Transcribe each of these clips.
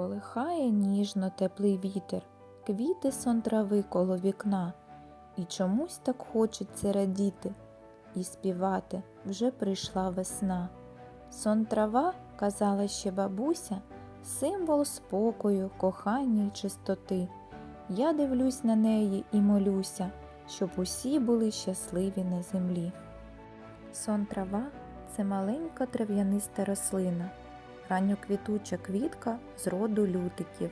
Колихає ніжно теплий вітер, квіти сон трави коло вікна, і чомусь так хочеться радіти і співати вже прийшла весна. Сон трава, казала ще бабуся, символ спокою, кохання й чистоти. Я дивлюсь на неї і молюся, щоб усі були щасливі на землі. Сон трава це маленька трав'яниста рослина, ранньоквітуча квітка з роду лютиків.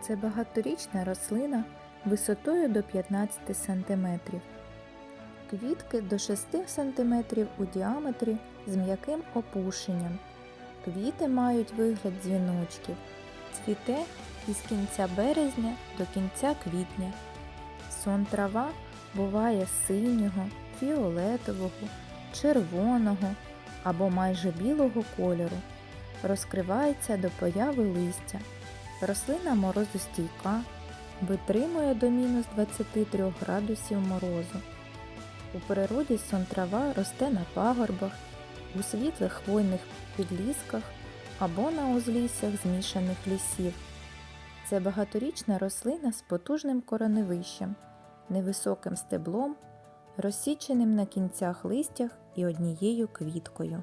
Це багаторічна рослина висотою до 15 см. Квітки до 6 см у діаметрі з м'яким опушенням. Квіти мають вигляд дзвіночків. Цвіте із кінця березня до кінця квітня. Сон трава буває синього, фіолетового, червоного або майже білого кольору. Розкривається до появи листя. Рослина морозостійка, витримує до мінус 23 градусів морозу. У природі сон трава росте на пагорбах, у світлих хвойних підлісках або на узліссях змішаних лісів. Це багаторічна рослина з потужним кореневищем, невисоким стеблом, розсіченим на кінцях листях і однією квіткою.